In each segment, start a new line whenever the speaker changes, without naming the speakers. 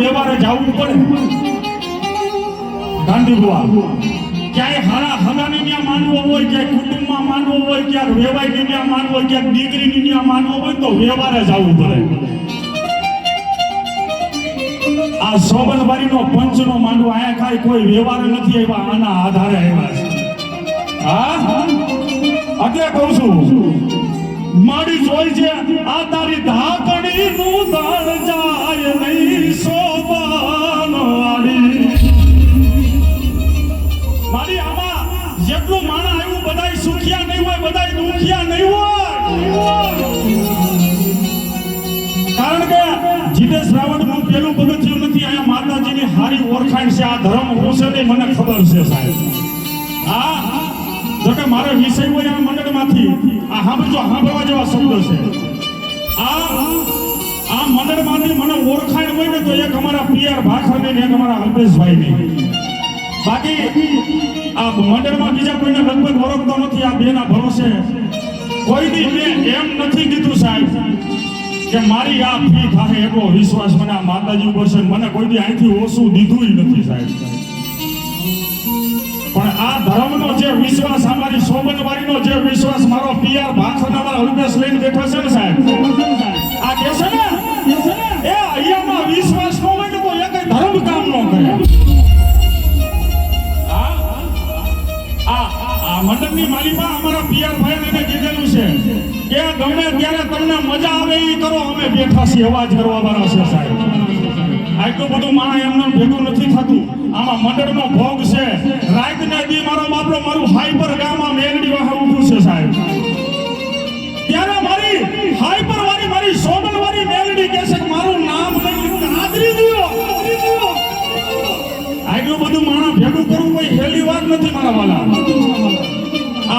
વ્યવહારે જવું પડે. ગાંધી બુઆ ક્યાંય હારા હરાની ન્યા માનવો હોય, ક્યાંય કુટુંબમાં માનવો હોય, ક્યાંક વેવાઈની ન્યા માનવો હોય, ક્યાંક દીકરીની ન્યા માનવો હોય, તો વ્યવહારે જવું પડે. આ સોબનબારીનો પંચનો માંડવો આયા કાંઈ કોઈ વ્યવહાર નથી આવ્યા, આના આધારે આવ્યા છે. હા? અત્યારે કહું છું, મારી જોઈ છે, આ તારી ધાકડી બધાય નહીં હોય, બધાય દુખિયા નહીં હોય. કારણ કે જીતેશ રાવણનું પેલું પગથિયું નથી, અહીંયા માતાજીની હારી ઓળખાણ છે, આ ધર્મ હું છે મને ખબર છે સાહેબ. હા? જો કે મારો વિષય હોય આ મંડળમાંથી. આ સાંભળજો, સાંભળવા જેવા શબ્દો છે. આ આ મંડળમાંથી મને ઓળખાણ હોય ને તો એક અમારા પિયર ભાખર ને એક અમારા અલ્પેશભાઈ ને બાકી આ મંડળમાં બીજા કોઈને લગભગ ઓળખતો નથી, આ બેના ભરોસે. કોઈ દી મેં એમ નથી કીધું સાહેબ કે મારી આ ફી થાય એવો વિશ્વાસ મને આ માતાજી ઉપર છે. મને કોઈ અહીંથી ઓછું દીધું નથી સાહેબ. પણ આ ધર્મનો જે વિશ્વાસ અમારી સોબનવારીનો જે વિશ્વાસ, મારો પિયર ભાખરના મારા અલ્પેશ લઈને બેઠો છે ને આ મંડપની માલિકા અમારા પિયર ભાઈ એને કીધેલું છે કે ગમે ત્યારે તમને મજા આવે એ કરો, અમે બેઠા છીએ. અવાજ કરવા વાળા છે સાહેબ. આટલું બધું માણા એમને ભેગું નથી થતું. આમાં મંડળનો ભોગ છે. રાત ને દી મારો બાપરો મારું હાઈપર ગામમાં મેલડી વાહે ઊભું છે સાહેબ. ત્યારે મારી હાઈપર વાળી મારી સોનલ વાળી મેલડી કે છે કે મારું નામ લઈને હાજરી દ્યો આટલું બધું માણા ભેગું કરવું કોઈ હેલી વાત નથી મારા વાલા.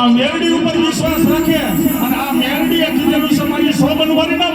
આ મેરડી ઉપર વિશ્વાસ રાખે અને આ મેરડી કીધેલું છે મારી સોબન વાળીના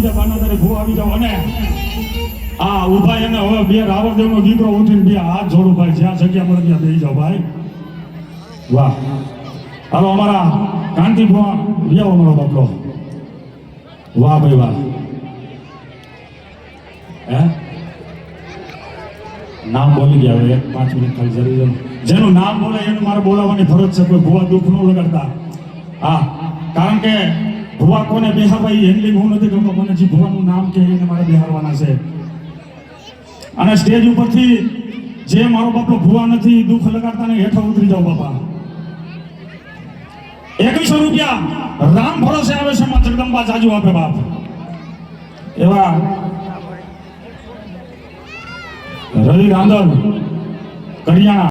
માતાજીના જાવ બાના તારે ભૂ આવી જાવ અને આ ઊભા એને હવે બે રાવણદેવનો દીકરો ઉઠીને બે હાથ જોડું ભાઈ, જ્યાં જગ્યા મળે ત્યાં બેસી જાવ ભાઈ. વાહ. હાલો, અમારા કાંતિ ભુવા લેવો અમારો બાપલો. વાહ ભાઈ, વાહ. હે? નામ બોલી ગયા એક પાંચ મિનિટ ખાલી જરૂર જેનું નામ બોલે, એનું મારે બોલાવવાની ફરજ છે, કોઈ ભૂવા દુઃખ ન લગાડતા. હા, કારણ કે ભુવા કોને એ હેન્ડલિંગ હું નથી કરતો, મને જે ભુવાનું નામ કે એને મારે બેહારવાના છે. અને સ્ટેજ ઉપરથી જે મારો બાપો ભુવા નથી દુઃખ લગાડતા ને હેઠળ ઉતરી જાઓ બાપા. એકવીસો રૂપિયા. રામ ભરોસે આવે છે માં જગદંબા જાજુ આપે બાપ. એવા રવિ રાંદલ કરિયાણા.